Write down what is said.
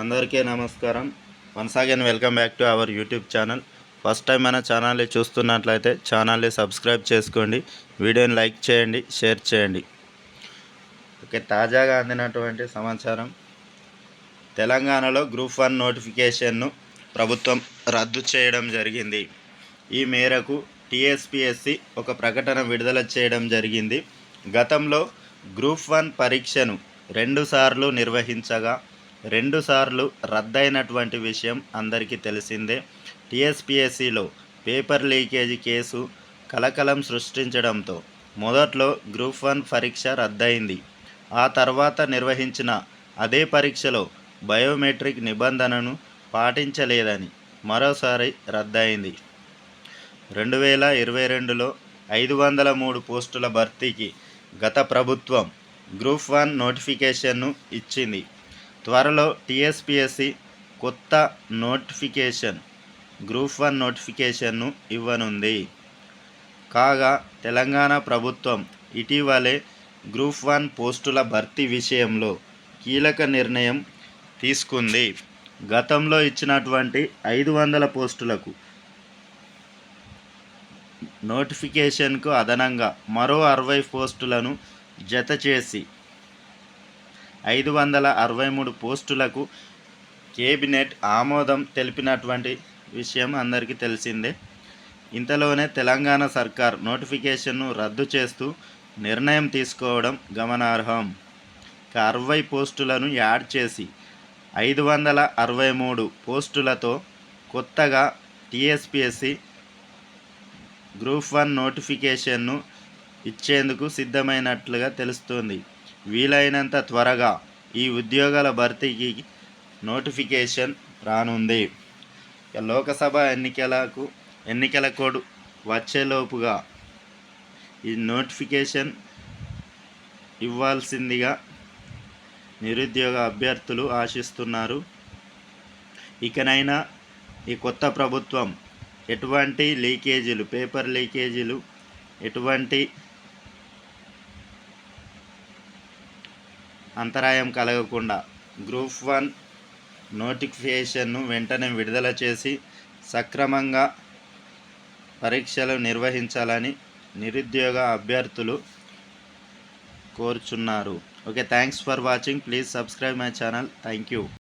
అందరికీ నమస్కారం. Once again welcome back to our YouTube channel first time మన ఛానల్ని చూస్తున్నట్లయితే ఛానల్ని సబ్స్క్రైబ్ చేసుకోండి. వీడియోని లైక్ చేయండి షేర్ చేయండి. ఓకే తాజాగా అందినటువంటి సమాచారం. తెలంగాణలో గ్రూప్ వన్ నోటిఫికేషన్ను ప్రభుత్వం రద్దు చేయడం జరిగింది. ఈ మేరకు టీఎస్పిఎస్సి ఒక ప్రకటన విడుదల చేయడం జరిగింది. గతంలో గ్రూప్ వన్ పరీక్షను రెండుసార్లు నిర్వహించగా రెండుసార్లు రద్దయినటువంటి విషయం అందరికీ తెలిసిందే. టీఎస్పీఎస్సిలో పేపర్ లీకేజీ కేసు కలకలం సృష్టించడంతో మొదట్లో గ్రూప్ వన్ పరీక్ష రద్దయింది. ఆ తర్వాత నిర్వహించిన అదే పరీక్షలో బయోమెట్రిక్ నిబంధనను పాటించలేదని మరోసారి రద్దయింది. రెండు వేల ఇరవై రెండులో ఐదు వందల మూడు పోస్టుల భర్తీకి గత ప్రభుత్వం గ్రూప్ వన్ నోటిఫికేషన్ను ఇచ్చింది. త్వరలో టీఎస్పిఎస్సి కొత్త నోటిఫికేషన్ గ్రూప్ వన్ నోటిఫికేషన్ను ఇవ్వనుంది. కాగా తెలంగాణ ప్రభుత్వం ఇటీవలే గ్రూప్ వన్ పోస్టుల భర్తీ విషయంలో కీలక నిర్ణయం తీసుకుంది. గతంలో ఇచ్చినటువంటి ఐదు వందల పోస్టులకు నోటిఫికేషన్కు అదనంగా మరో అరవై పోస్టులను జత చేసి ఐదు వందల అరవై మూడు పోస్టులకు కేబినెట్ ఆమోదం తెలిపినటువంటి విషయం అందరికీ తెలిసిందే. ఇంతలోనే తెలంగాణ సర్కార్ నోటిఫికేషన్ను రద్దు చేస్తూ నిర్ణయం తీసుకోవడం గమనార్హం. ఇక అరవై పోస్టులను యాడ్ చేసి ఐదు వందల అరవై మూడు పోస్టులతో కొత్తగా టీఎస్పిఎస్సి గ్రూప్ వన్ నోటిఫికేషన్ను ఇచ్చేందుకు సిద్ధమైనట్లుగా తెలుస్తుంది. వీలైనంత త్వరగా ఈ ఉద్యోగాల భర్తీకి నోటిఫికేషన్ రానుంది. లోకసభ ఎన్నికలకు ఎన్నికల కోడ్ వచ్చేలోపుగా ఈ నోటిఫికేషన్ ఇవ్వాల్సిందిగా నిరుద్యోగ అభ్యర్థులు ఆశిస్తున్నారు. ఇకనైనా ఈ కొత్త ప్రభుత్వం ఎటువంటి లీకేజీలు పేపర్ లీకేజీలు ఎటువంటి అంతరాయం కలగకుండా గ్రూప్ వన్ నోటిఫికేషన్ను వెంటనే విడుదల చేసి సక్రమంగా పరీక్షలు నిర్వహించాలని నిరుద్యోగ అభ్యర్థులు కోరుచున్నారు. Okay thanks for watching. Please subscribe my channel. Thank you.